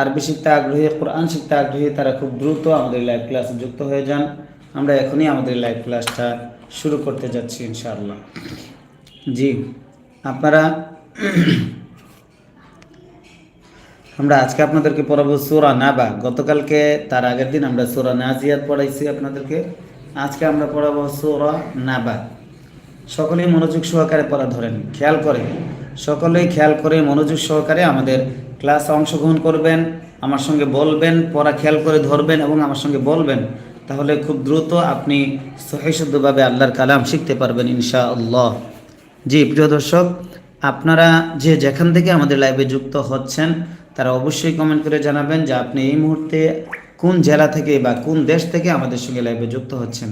আরবি শিখতে আগ্রহী, কোরআন শিখতে আগ্রহী, তারা খুব দ্রুত আমাদের লাইভ ক্লাসে যুক্ত হয়ে যান। আমরা এখনই আমাদের লাইভ ক্লাসটা শুরু করতে যাচ্ছি, ইনশাআল্লাহ। জি, আপনারা, আমরা আজকে আপনাদেরকে পড়াবো সুরা নাবা। গতকালকে, তার আগের দিন আমরা সুরা নাজিয়াত পড়াইছি আপনাদেরকে। আজকে আমরা পড়াবো সুরা নাবা। সকলেই মনোযোগ সহকারে পড়া ধরেন, খেয়াল করে সকলেই খেয়াল করে মনোযোগ সহকারে আমাদের ক্লাসে অংশগ্রহণ করবেন, আমার সঙ্গে বলবেন, পড়া খেয়াল করে ধরবেন এবং আমার সঙ্গে বলবেন, তাহলে খুব দ্রুত আপনি সহিশুদ্ধভাবে আল্লাহর কালাম শিখতে পারবেন ইনশা আল্লাহ জি, প্রিয় দর্শক, আপনারা যে যেখান থেকে আমাদের লাইভে যুক্ত হচ্ছেন, তারা অবশ্যই কমেন্ট করে জানাবেন যে আপনি এই মুহূর্তে কোন জেলা থেকে বা কোন দেশ থেকে আমাদের সঙ্গে লাইভে যুক্ত হচ্ছেন।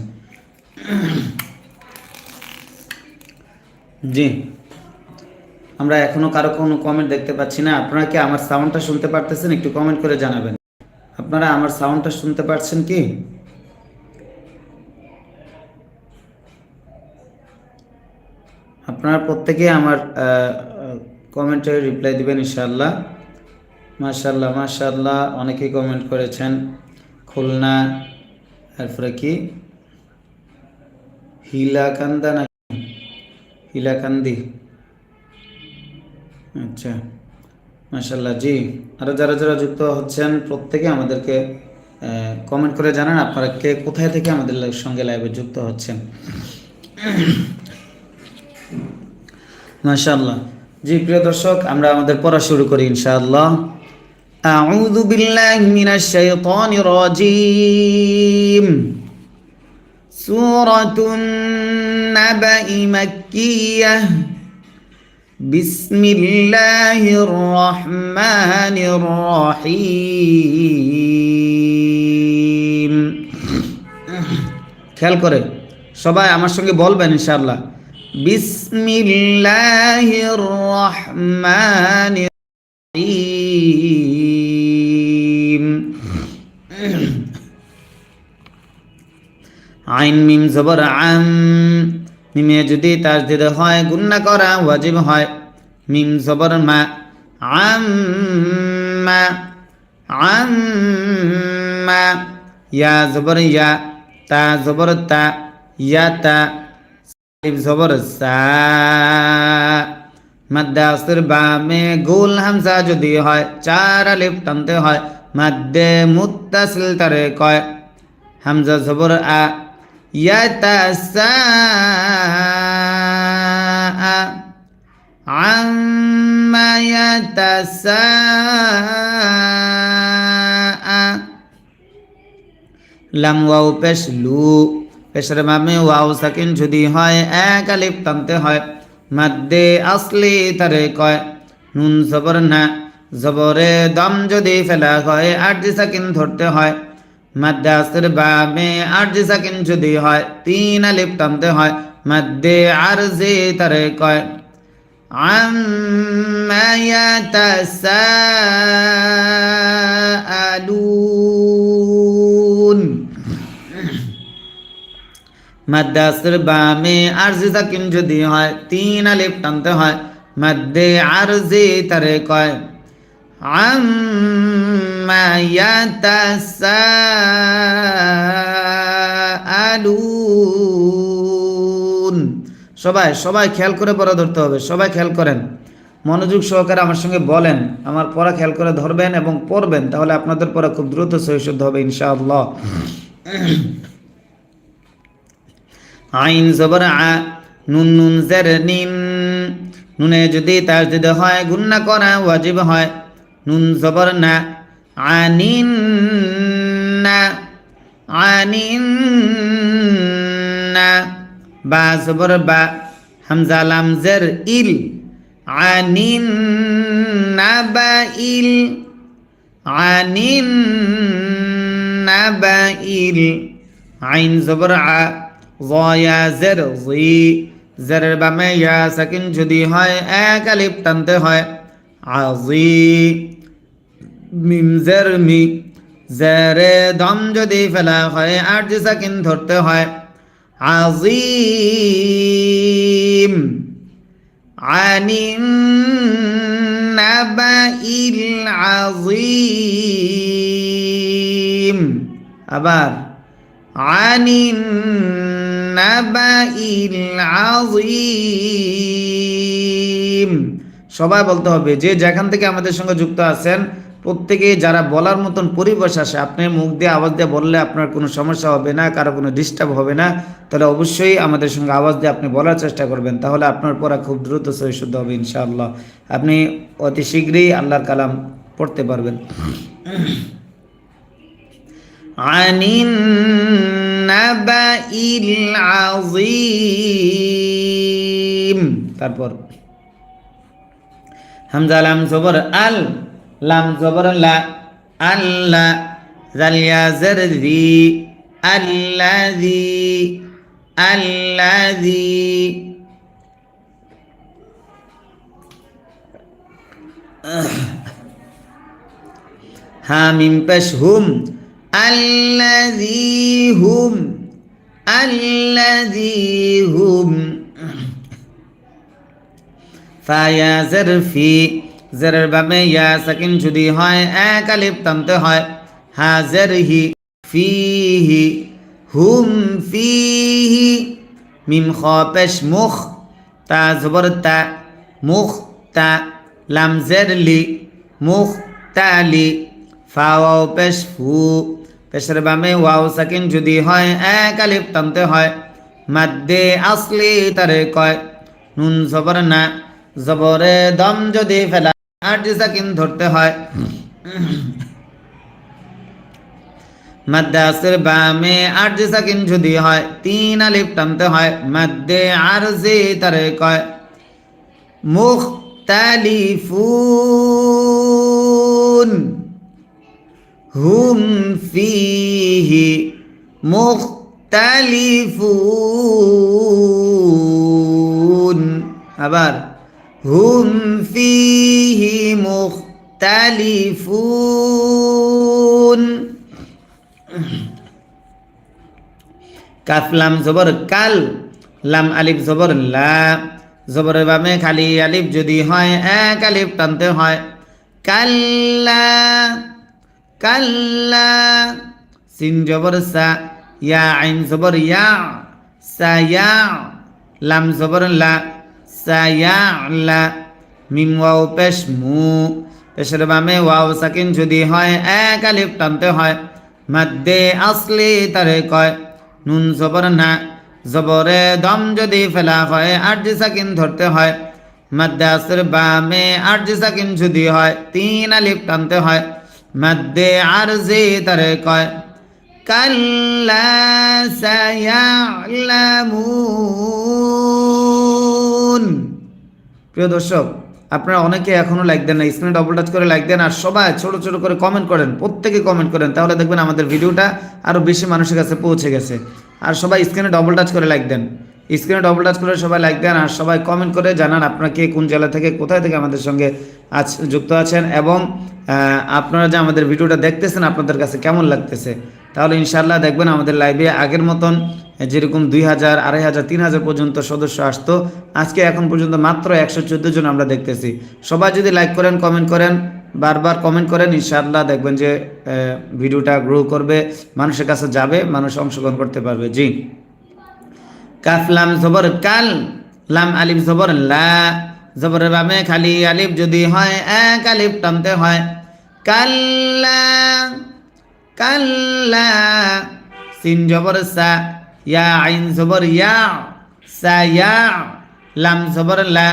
জি। আমরা এখনও কারও কোনো কমেন্ট দেখতে পাচ্ছি না। আপনারা কি আমার সাউন্ডটা শুনতে পারতেছেন? একটু কমেন্ট করে জানাবেন। আপনারা আমার সাউন্ডটা শুনতে পারছেন কি? আপনারা প্রত্যেকে আমার কমেন্টে রিপ্লাই দিবেন ইনশাআল্লাহ। মাশাল্লাহ মাশাল্লাহ অনেকেই কমেন্ট করেছেন। খুলনা, তারপরে কি? হিলাকান্দা না হিলাকান্দি। আচ্ছা মাশাল্লাহ জি আরও যারা যারা যুক্ত হচ্ছেন প্রত্যেকে আমাদেরকে কমেন্ট করে জানান আপনারা কে কোথায় থেকে আমাদের সঙ্গে লাইভে যুক্ত হচ্ছেন মাশাল্লাহ জি প্রিয় দর্শক আমরা আমাদের পড়া শুরু করি ইনশাআল্লাহ أعوذ بالله من الشيطان الرجيم سورة النبأ مكية بسم الله الرحمن الرحيم খেয়াল করে সবাই আমার সঙ্গে বলবেন ইনশাআল্লাহ বিসমিল্লাহির রহমানির রহিম আইন মিম জবর আম মিমে যদি তার দিতে হয়, গুন্না করা ওয়াজিব হয়। মিম জবর মা, আম মা আম মা, ইয়া জবর ইয়া, তা জবর তা, ইয়া তা আলিফ জবর সা। মাদ্দে আসর বামে গোল হামজা যদি হয়, চার আলিফ টানতে হয়, মাদ্দে মুত্তাসিল তারে কয়, হামজা জবর আ يتساء عما يتساء লাম ওয়াও পেশ লু পেশের মামে ওয়াও সাকিন যদি হয় এক আলিফ টানতে হয় মাদ্দে আসলি তারে কয় নুন জবর না জবরে দম যদি ফেলা হয় আট সাকিন ধরতে হয় মাদ্দে আসর বামে আরজি সাকিন যদি হয় তিন আলিফ টানতে হয় মাদ্দে আরজি তারে কয় عما يتساءلون মাদ্দে আসর বামে আরজি সাকিন যদি হয় তিন আলিফ টানতে হয় মাদ্দে আরজি তারে কয় عما يتساءلون সবাই সবাই খেয়াল করে পড়া ধরতে হবে সবাই খেয়াল করেন মনোযোগ সহকারে আমার সঙ্গে বলেন আমার পড়া খেয়াল করে ধরবেন এবং পড়বেন তাহলে আপনাদের পড়া খুব দ্রুত সহিশুদ্ধ হবে ইনশাআল্লাহ আইন জবর আ নুন নুন জের নিন নুনে যদি তার যদি হয় গুন্না করা ওয়াজিব হয় নুন জবর না। আনিন না। আনিন না। বা জবর বা। হামজা লাম জের ইল। আনিন না বা ইল। আনিন না বা ইল। আইন জবর আ। জয়া জের জি। বামে ইয়া সাকিন যদি হয়, এক আলিফ টানতে হয়। আজি মিম জের মি। দম যদি ফেলা হয় আর যে সাকিন ধরতে হয়। আজিম আনিন নাবাইল আযীম। আবার আনিন নাবাইল আযীম। সবাই বলতে হবে, যে যেখান থেকে আমাদের সঙ্গে যুক্ত আছেন, প্রত্যেকে যারা বলার মতন পরিবেশ আসে আপনি মুখ দিয়ে আওয়াজ দিয়ে বললে আপনার কোনো সমস্যা হবে না, কারও কোনো ডিস্টার্ব হবে না, তাহলে অবশ্যই আমাদের সঙ্গে আওয়াজ দিয়ে আপনি বলার চেষ্টা করবেন, তাহলে আপনার পড়া খুব দ্রুত সহিশুদ্ধ হবে ইনশাআল্লাহ। আপনি অতি শীঘ্রই আল্লাহর কালাম পড়তে পারবেন। তারপর হামজা লাম জবর আল, লাম জবর লা আল্লাহ জালিয়া জারদি আল্লাযী আল্লাযী। হামিম পেশ হুম, আল্লাযী হুম আল্লাযী হুম। ফায়া জারফি জারের বাবে ইয়া সাকিন যদি হয়, এক আলিফ টানতে হয়। হাজার হি ফিহি, হুম ফিহি, মিম খ মুখ, তা জবর তা, মুখ তা, লাম জের লি, মুখ তালি ফাওয়াও পেশ ফু, পেশের বামে ওয়াও সাকিন যদি হয়, এক আলিফ টানতে হয়। মাদ্দে আসলি তারে কয়, নুন জবর না জবরে দম যদি ফেলা আটটি সাকিন ধরতে হয়। মাদ্দে আসের বামে আটটি সাকিন যদি হয়, তিন আলিফ টানতে হয়, মাদ্দে আরজি তারে কয় মুখ তালিফুন হুম ফিহি মুখতালিফুন। আবার হুম ফিহি মুখতালিফুন কাফ লাম জবর কাল লাম আলিফ জবর লা জবরের বামে খালি আলিফ যদি হয় এক আলিফ টানতে হয় কাল্লা কাল্লা সিন জবর সা ইয়া আইন জবর ইয়া সা ইয়া লাম জবর লা সা ইয়া মিম ওয়াও পেশ মু। পেশের বামে ওয়াও সাকিন যদি হয়, এক আলিফ টানতে হয়। মাদ্দে আসলি তারে কয়, নুন জবর না। জবরে দম যদি ফেলা হয়, আরজি সাকিন ধরতে হয়। মাদ্দে আসর বামে আরজি সাকিন যদি হয়, তিন আলিফ টানতে হয়। মাদ্দে আরজি তারে কয়, কাল্লা সায়ালামুন প্রিয় দর্শক, আপনারা অনেকে এখনও লাইক দেন না স্ক্রিনে ডবল টাচ করে লাইক দেন, আর সবাই ছোট ছোট করে কমেন্ট করেন, প্রত্যেকে কমেন্ট করেন, তাহলে দেখবেন আমাদের ভিডিওটা আরও বেশি মানুষের কাছে পৌঁছে গেছে। আর সবাই স্ক্রিনে ডবল টাচ করে লাইক দেন। স্ক্রিনে ডবল টাচ করে সবাই লাইক দেন, আর সবাই কমেন্ট করে জানান আপনারা কে কোন জেলা থেকে, কোথায় থেকে আমাদের সঙ্গে আজ যুক্ত আছেন, এবং আপনারা যে আমাদের ভিডিওটা দেখতেছেন, আপনাদের কাছে কেমন লাগতেছে। তাহলে ইনশাল্লাহ দেখবেন আমাদের লাইভে আগের মতন যেরকম দুই হাজার, আড়াই হাজার, তিন হাজার পর্যন্ত সদস্য আসতো। আজকে এখন পর্যন্ত মাত্র একশো চোদ্দ জন আমরা দেখতেছি। সবাই যদি লাইক করেন কমেন্ট করেন, বারবার কমেন্ট করেন, ইনশাআল্লাহ দেখবেন যে ভিডিওটা গ্রো করবে, মানুষের কাছে যাবে, মানুষ অংশগ্রহণ করতে পারবে। জি। কাফ, লাম, জবর, কাল, লাম, আলিফ, জবর, লা জবরের বামে, খালি, আলিফ যদি হয়, এক আলিফ টানতে হয়। কাল্লা কাল্লা। সিন জবর সা, ইয়া আইন জবর ইয়া, সা ইয়া, লাম জবর লা,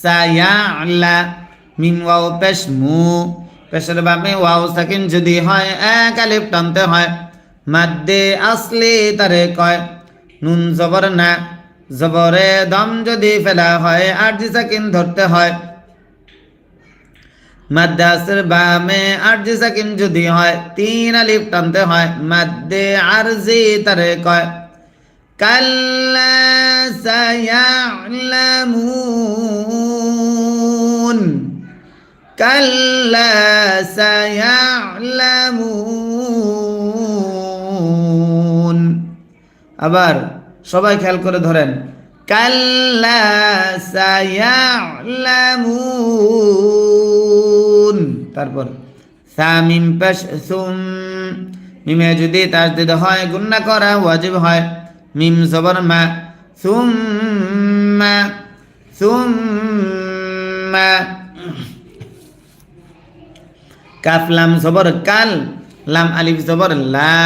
সা ইয়া লা। মিম ওয়াও পেশ মু, পেশের বামে ওয়াও সাকিন যদি হয়, এক আলিফ টানতে হয়। মাদ্দে আসলি তারে কয়, নুন জবর না, জবরে দম যদি ফেলা হয় আরজি সাকিন ধরতে হয়। মাদ্দাসের বামে আরজি সাকিন যদি হয়, তিন আলিফ টানতে হয়, মাদ্দে আরজি তারে কয়, কাল্লা সায়ালামুন কাল্লা সায়ালামুন। আবার সবাই খেয়াল করে ধরেন, কাল্লা সায়ালামুন। তারপর সা মিম পেশ সুম মিমে যদি তাসদিদ হয় গুন্না করা ওয়াজিব হয়। মিম জবর মা, সুম্মা সুম্মা। কাফ, লাম জবর কাল, লাম আলিফ জবর লা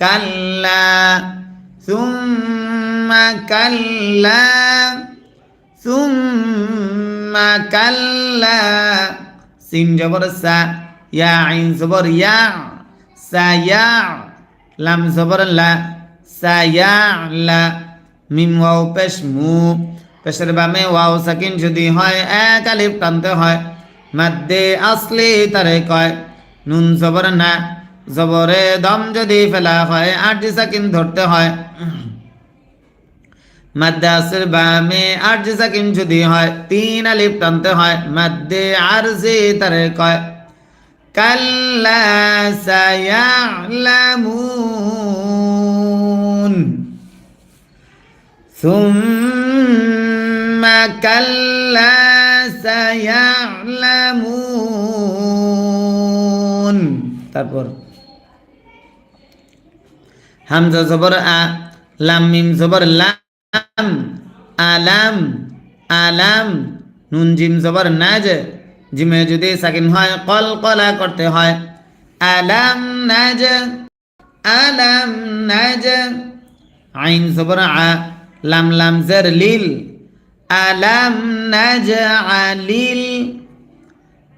কাল্লা সুম্মা কাল্লা সুম্মা কাল্লা সিন জবর সা, ইয়া, আইন জবর ইয়া, সা, ইয়া, লাম জবর লা, সা, ইয়া, লা, মিম ওয়াও পেশ মু, পেশের বামে ওয়াও সাকিন যদি হয়, এক আলিফ টানতে হয়। মাদ্দে আসলে তারে কয়, নুন জবর না, জবরে দম যদি ফেলা হয়, আট সাকিন ধরতে হয়। মাদ্দে আসর বামে আট সাকিন যদি হয় তিন আলিফ টানতে হয় মাদ্দে আরজি তারে কয় কাল্লা সায়ালামুন ثم كلا سيعلمون তারপর হামজা জবর আ লাম মিম জবর লাম আলাম আলাম নুন জিম জবর নাজ জিমে যদি সাকিন হয় কল কলা করতে হয় আলাম নাজ আলাম নাজ আইন জবর আ লাম লাম জের লিল আলাম নাজ আলিল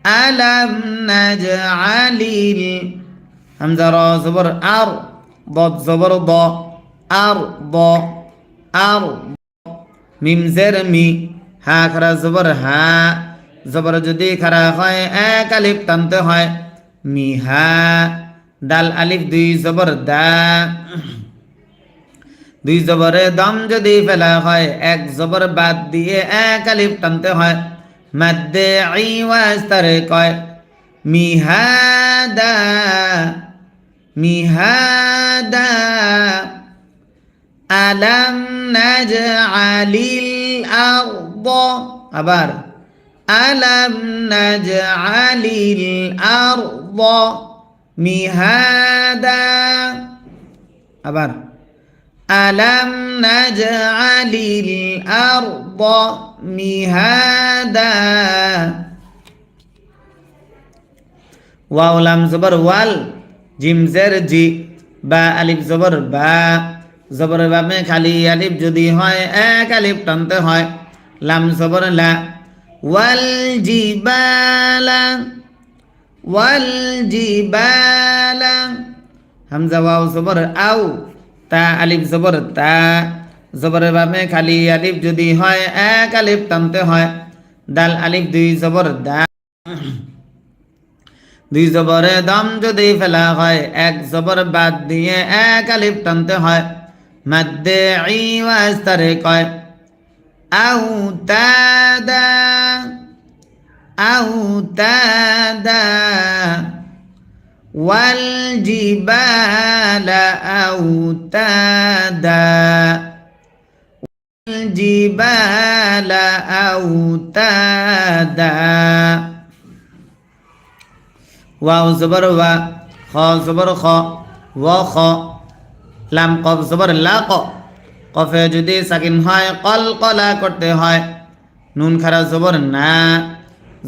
আলাম নাজ আলিল হামজা র জবর আর ضاد জবর দ আর দ আর মিম জের মি, হা খারা জবর হা, জবর যদি খারা হয়, এক আলিফ টানতে হয়। মি হা দাল আলিফ দুই জবর দা। দুই জবরে দম যদি ফেলা হয়, এক জবর বাদ দিয়ে এক আলিফ টানতে হয়। মাদ্দে আইওয়াজ তারে কয় মিহাদা মিহাদা আলাম নাজআলিল আরদ আবার আলাম নাজআলিল আরদ মিহাদা আবার আলাম নাজআলিল আরদ মিহাদা ওয়াও লাম জবর ওয়াল জিম জের জি বা আলিফ জবর বা জবর বামে খালি আলিফ যদি হয়, এক আলিফ টানতে হয়। লাম জবর লা। ওয়াল জিবালা। ওয়াল জিবালা। হামজা ওয়াও জবর আউ তা আলিফ জবর তা। জবরের বামে খালি আলিফ যদি হয়, এক আলিফ টানতে হয়। দাল আলিফ দুই জবর দা। দুই জবরে দম যদি ফেলা হয়, এক জবর বাদ দিয়ে এক আলিফ টানতে হয়। مدعي واسترقى أوتادا. أوتادا. والجبال أوتادا. والجبال أوتادا. واو زبر و خا زبر خا وا خا লাম কফ জবর লাক কফে যদি সাকিন হয় কল কলা করতে হয় নুন খারা জবর না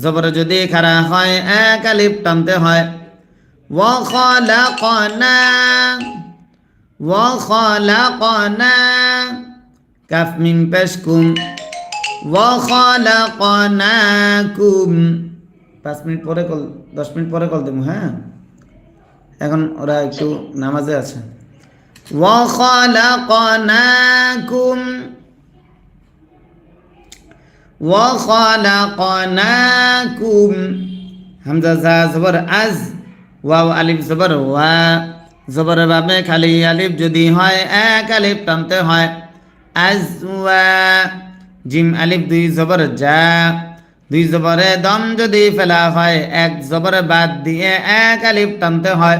জবর যদি খারা হয় এক আলিফ টানতে হয় وخلقنا وخلقنا كف من بشكم وخلقناكم পাঁচ মিনিট পরে কল দশ মিনিট পরে কল দেবো হ্যাঁ এখন ওরা একটু নামাজে আছে وخلقناكم وخلقناكم হামজা জা জবর আজ ওয়াও আলিফ জবর ওয়া জবর বাবে খালি আলিফ যদি হয় এক আলিফ টানতে হয় আজওয়া জিম আলিফ দুই জবর যা দুই জবরে দম যদি ফেলা হয় এক জবর বাদ দিয়ে এক আলিফ টানতে হয়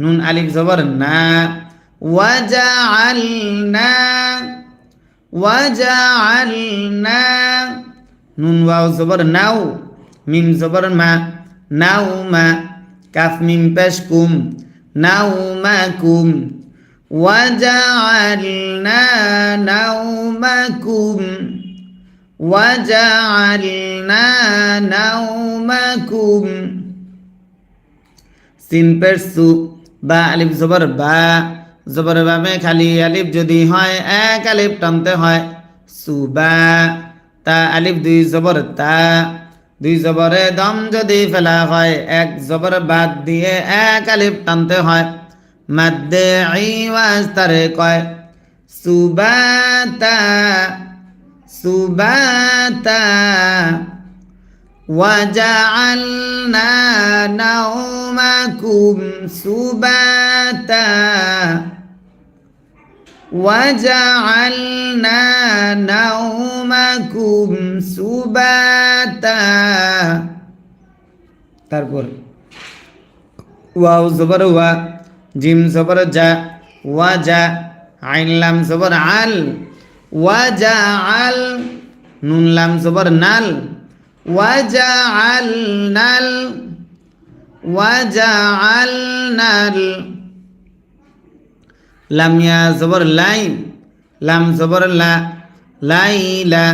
نون ألف زبر نا وجعلنا وجعلنا নুন ওয়াও জবর নাও মিম জবর মা নাও মা কাফ মিম পেশ কুম নাও মা কুম وجعلنا نومكم وجعلنا نومكم সিন পেশ সু বা আলিফ জবর বা, জবর বামে খালি আলিফ যদি হয়, এক আলিফ টানতে হয়। সুবা তা আলিফ দুই জবর তা। দুই জবরে দম যদি ফেলা হয়, এক জবর বাদ দিয়ে এক আলিফ টানতে হয়। মাদ্দে আইওয়াজ তারে কয় সুবাতা সুবাতা وجعلنا نومكم سباتا وجعلنا نومكم سباتا তারপর ওয়াও জবর ওয়া জিম জবর জা ওয়া জা আইন লাম জবর আল ওয়া জা আল নুন লাম জবর নাল জা আল নাল ওয়া জা আল নাল লাম ইয়া জবর লাই লাম জবর লাইলা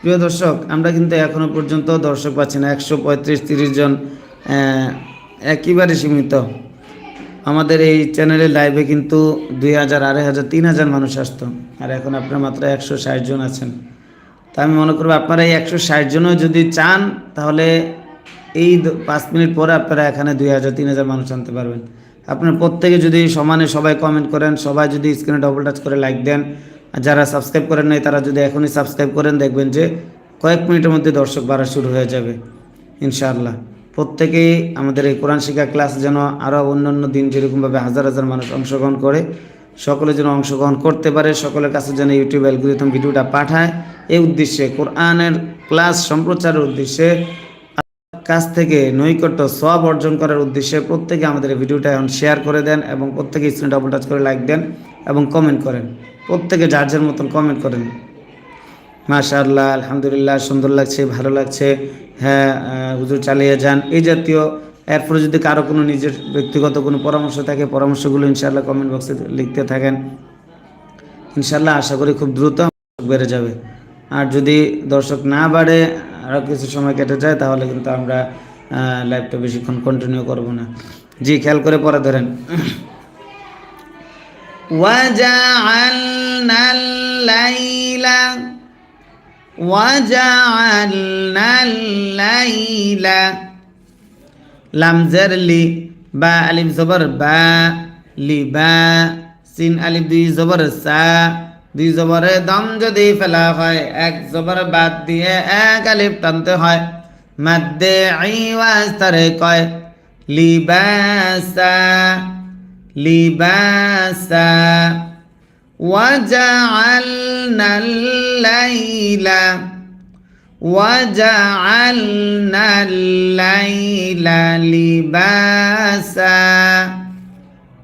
প্রিয় দর্শক আমরা কিন্তু এখনও পর্যন্ত দর্শক পাচ্ছি না। একশো পঁয়ত্রিশ তিরিশ জন আহ, একেবারে সীমিত। আমাদের এই চ্যানেলে লাইভে কিন্তু দুই হাজার, আড়াই হাজার, তিন হাজার মানুষ আসতো। আর এখন আপনার মাত্র একশো ষাট জন আছেন। তা আমি মনে করব আপনারা এই একশো ষাট জনও যদি চান, তাহলে এই পাঁচ মিনিট পরে আপনারা এখানে দুই হাজার, তিন হাজার মানুষ আনতে পারবেন। আপনার প্রত্যেকে যদি সমানে সবাই কমেন্ট করেন, সবাই যদি স্ক্রিনে ডবল টাচ করে লাইক দেন, আর যারা সাবস্ক্রাইব করেন নাই, তারা যদি এখনই সাবস্ক্রাইব করেন, দেখবেন যে কয়েক মিনিটের মধ্যে দর্শক বাড়া শুরু হয়ে যাবে, ইনশাআল্লাহ। প্রত্যেকেই আমাদের এই কোরআন শিক্ষা ক্লাস যেন আরও অন্যান্য দিন যেরকমভাবে হাজার হাজার মানুষ অংশগ্রহণ করে, সকলে যেন অংশগ্রহণ করতে পারে, সকলের কাছে যেন ইউটিউব অ্যালগোরিদম ভিডিওটা পাঠায়। এই উদ্দেশ্যে, কোরআনের ক্লাস সম্প্রচারের উদ্দেশ্যে কাছ থেকে নৈকট্য সব অর্জন করার উদ্দেশ্যে প্রত্যেকে আমাদের ভিডিওটা এখন শেয়ার করে দেন এবং প্রত্যেকে স্ক্রিনে ডবল টাচ করে লাইক দেন এবং কমেন্ট করেন। প্রত্যেকে যার যার মতন কমেন্ট করেন। মাশাআল্লাহ আলহামদুলিল্লাহ সুন্দর লাগছে ভালো লাগছে হ্যাঁ আহ, হুজুর চালিয়ে যান এই জাতীয় এরপরে যদি কারো কোনো নিজের ব্যক্তিগত কোনো পরামর্শ থাকে পরামর্শগুলো ইনশাআল্লাহ কমেন্ট বক্সে লিখতে থাকেন ইনশাআল্লাহ আশা করি খুব দ্রুত বেড়ে যাবে আর যদি দর্শক না বাড়ে আরও কিছু সময় কেটে যায় তাহলে কিন্তু আমরা লাইভটা বেশিক্ষণ কন্টিনিউ করব না জি খেয়াল করে পরে ধরেন وجعلنا الليل وجعلنا الليل লামজের লি বা আলিফ জবর বা লি বা সিন আলিফ দুই জবর সা দুই জবরে দম যদি ফেলা হয় এক জবর বাদ দিয়ে এক আলিফ টানতে হয় মাদ্দে আইওয়াজ তারে কয় লিবাসা লিবাসা وجعلنا الليل وجعلنا الليل لباسا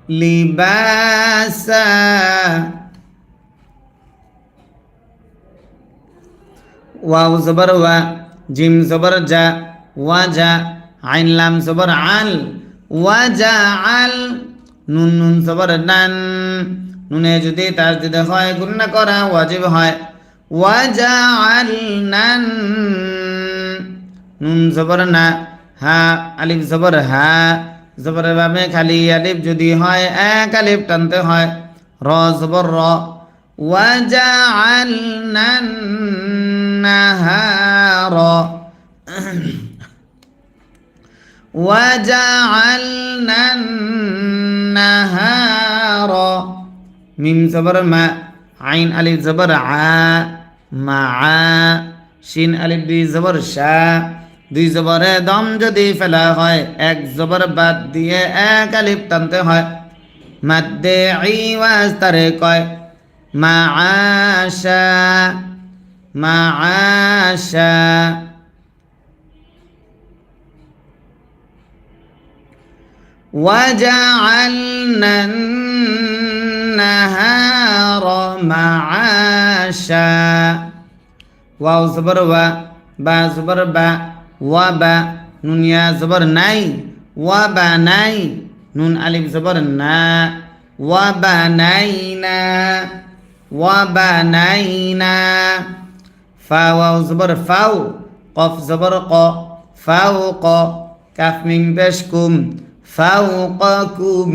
لباسا واو زبر وا جيم زبر جا وجا عين لام زبر عل وجعل نون نون زبر نن নুন জবর নান নুনে যদি তার যদি হয় গুণনা করা ওয়াজিব হয় ওয়া জা আল নান নুন জবর না হা আলিফ জবর হা জবরের বামে খালি আলিফ যদি হয় এক আলিফ টানতে হয় র জবর র وجعلنا النهار وجعلنا النهار মিম জবর মা আইন আলিফ জবর আ মা আ শিন আলিফ দুই জবর শা দুই জবরে দম যদি ফেলা হয় এক জবর বাদ দিয়ে এক আলিফ টানতে হয় মাদ্দে আইওয়াজ তারে কয় মা আশা মা আশা وجعلنا النهار معاشا واو زبر و با زبر با و با نون يا زبر ناي و با ناي نون ألف زبر نا و بنينا و بنينا فا واو زبر فاو قف زبر ق فوق كاف من بشكم فوقكم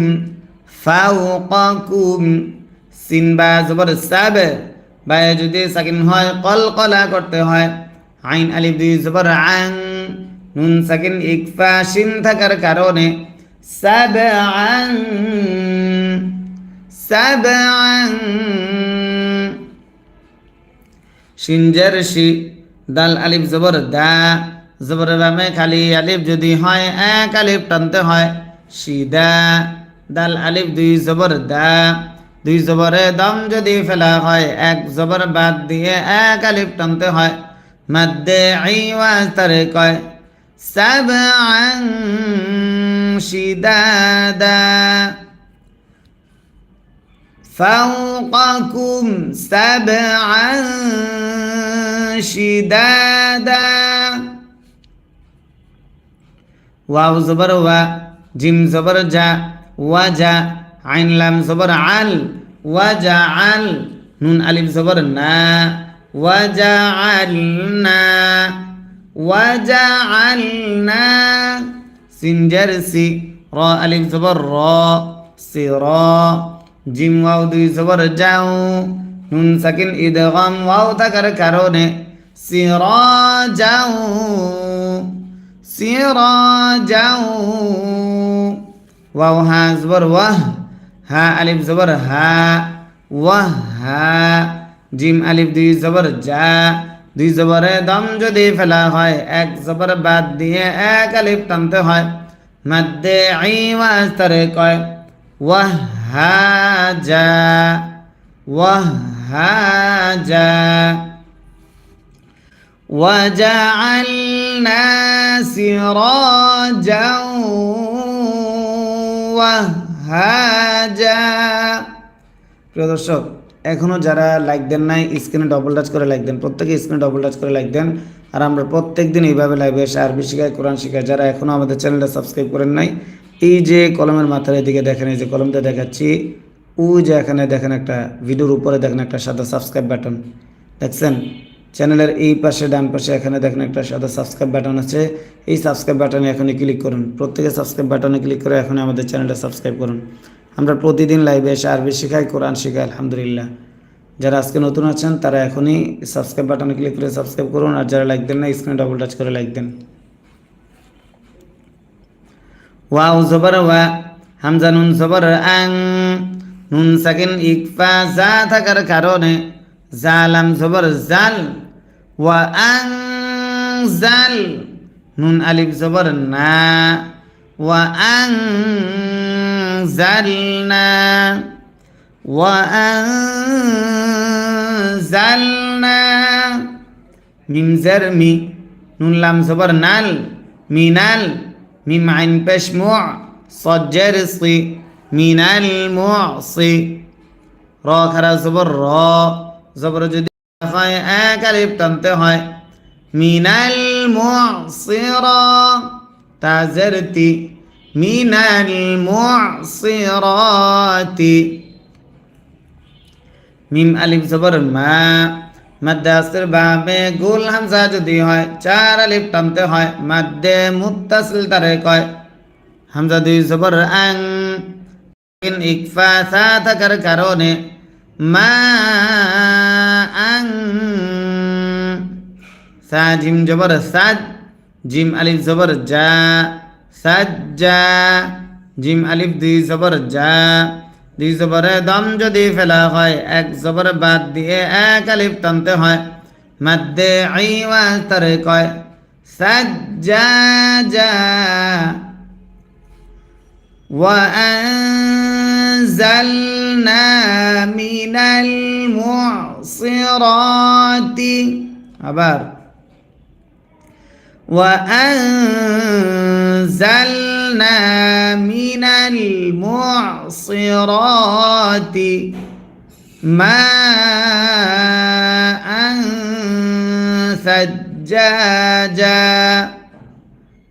ফাউকাকুম। সিন বা জবর সাব। বা যদি সাকিন হয় কল কলা করতে হয়। আইন আলিফ দুই জবর আং। নুন সাকিন ইকফা সিন থাকার কারণে। সাব আং। সাব আং। সিনজার শি, দাল আলিফ জবর দা। জবর বামে খালি আলিফ যদি হয়, এক আলিফ টানতে হয় সিদা দাল আলিফ, দুই জবর দা। দুই জবরে দম যদি ফেলা হয়, এক জবর বাদ দিয়ে এক আলিফ টানতে হয়। মাদ্দে আইওয়াস্তারে কয় সাবআন শিদাদা। ফাওকাকুম সাবআন শিদাদা। ওয়াও জবর ওয়া, জিম জবর যা وجا عين لام زبر عل وَجَعَلْ نُنْ نون ألف زبر نا وَجَعَلْنَا وَجَعَلْنَا وجا عنا را ألف صَبَرَ را سرا جيم واو دي زبر جاو نون سكن إدغام واو تكر كروني سرا جاو سرا جاو. ওয়াও হা জবর ওয়াহ হা আলিফ জবর হা ওয়াহ হা জিম আলিফ দুই জবর যা দুই জবরে দম যদি ফেলা হয় এক জবর বাদ দিয়ে এক আলিফ টানতে হয় মধ্যে আইওয়াজ তারে কয় وهاجا وهاجا وجعلنا سراجا প্রিয় দর্শক এখনও যারা লাইক দেন নাই স্ক্রিনে ডবল টাচ করে লাইক দেন, প্রত্যেকে স্ক্রিনে ডবল টাচ করে লাইক দেন। আর আমরা প্রত্যেক দিন এইভাবে লাইভ এসে আরবি শিখায় কোরআন শিখায় যারা এখনও আমাদের চ্যানেলটা সাবস্ক্রাইব করেন নাই, এই যে কলমের মাথার এদিকে দেখেন, এই যে কলমটা দেখাচ্ছি ও যে এখানে দেখেন একটা ভিডিওর উপরে দেখেন একটা সাদা সাবস্ক্রাইব বাটন দেখছেন? চ্যানেলের এই পাশে, ডান পাশে এখানে দেখেন একটা সাদা সাবস্ক্রাইব বাটন আছে। এই সাবস্ক্রাইব বাটনে এখনই ক্লিক করুন। প্রত্যেকে সাবস্ক্রাইব বাটনে ক্লিক করে এখন আমাদের চ্যানেলটা সাবস্ক্রাইব করুন। আমরা প্রতিদিন লাইভে এসে আরবি শেখাই, কোরআন শেখাই, আলহামদুলিল্লাহ। যারা আজকে নতুন আছেন, তারা এখনই সাবস্ক্রাইব বাটনে ক্লিক করে সাবস্ক্রাইব করুন। আর যারা লাইক দেন না স্ক্রিনে ডাবল টাচ করে লাইক দেন। ওয়াও জবর ওয়া হামজা নুন জবর আং। নুন সাকিন ইকফা যা থাকার কারণে জালাম জবর জাল ওয়া আং জাল নুন আলিফ জবর না ওয়া আং জালনা ওয়া আং জালনা মিম জারমি নুন লাম জবর নাল মিনাল মিম আইন পেশ মু সজ্জের সি মিনাল মুসি র খারা জবর যদি হয় এক আলিফ টানতে হয়, মিনাল মুসিরা, তাজারতি মিনাল মুসিরাতি। মিম আলিফ জবর মা মাদ্দাসের বামে গোল হামজা যদি হয়, চার আলিফ টানতে হয়, মাদ্দে মুত্তাসিল তারে কয়, হামজা দুই জবর আং ইকফা সা থাকার কারণে মা আং সা জিম জবর সাদ জিম আলিফ জবর যা সাজ্জা জিম আলিফ দুই জবর যা দুই জবরে দম যদি ফেলা হয়, এক জবর বাদ দিয়ে এক আলিফ টানতে হয়। মাদ্দে আইওয়াজ তারে কয় সাজ্জাজা أنزلنا من المعصرات. عبر. وأنزلنا من المعصرات ماء ثجاجا.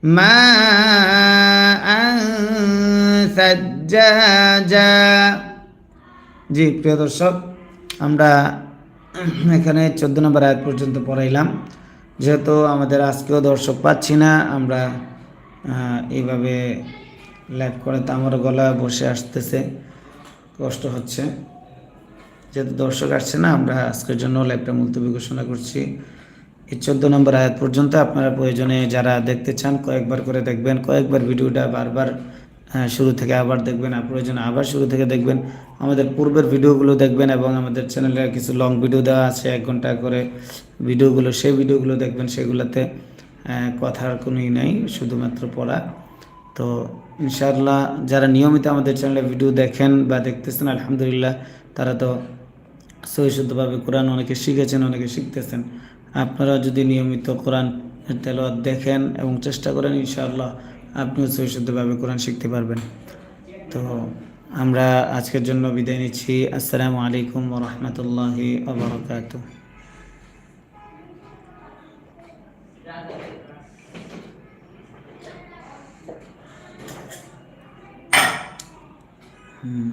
ماء ثجاجا. জি প্রিয় দর্শক, আমরা এখানে চোদ্দ নম্বর আয়াত পর্যন্ত পড়াইলাম। যেহেতু আমাদের আজকেও দর্শক পাচ্ছি না, আমরা এইভাবে লাইভ করে তো আমার গলা বসে আসতেছে, কষ্ট হচ্ছে। যেহেতু দর্শক আসছে না, আমরা আজকের জন্য লাইভটা মুলতবি ঘোষণা করছি। এই চোদ্দ নম্বর আয়াত পর্যন্ত আপনারা প্রয়োজনে যারা দেখতে চান, কয়েকবার করে দেখবেন, কয়েকবার ভিডিওটা বারবার শুরু থেকে আবার দেখবেন, আর প্রয়োজন আবার শুরু থেকে দেখবেন। আমাদের পূর্বের ভিডিওগুলো দেখবেন এবং আমাদের চ্যানেলে কিছু লং ভিডিও দেওয়া আছে, এক ঘণ্টা করে ভিডিওগুলো, সেই ভিডিওগুলো দেখবেন, সেগুলোতে কথার কোনোই নাই, শুধুমাত্র পড়া। তো ইনশাআল্লাহ যারা নিয়মিত আমাদের চ্যানেলে ভিডিও দেখেন বা দেখতেছেন, আলহামদুলিল্লাহ, তারা তো সহিশুদ্ধভাবে কোরআন অনেকে শিখেছেন, অনেকে শিখতেছেন। আপনারা যদি নিয়মিত কোরআন তেলাওয়াত দেখেন এবং চেষ্টা করেন, ইনশাআল্লাহ আপনিও সহিশুদ্ধভাবে কোরআন শিখতে পারবেন। তো আমরা আজকের জন্য বিদায় নিচ্ছি। আসসালামু আলাইকুম রহমতুল্লাহি আবরকাত হুম।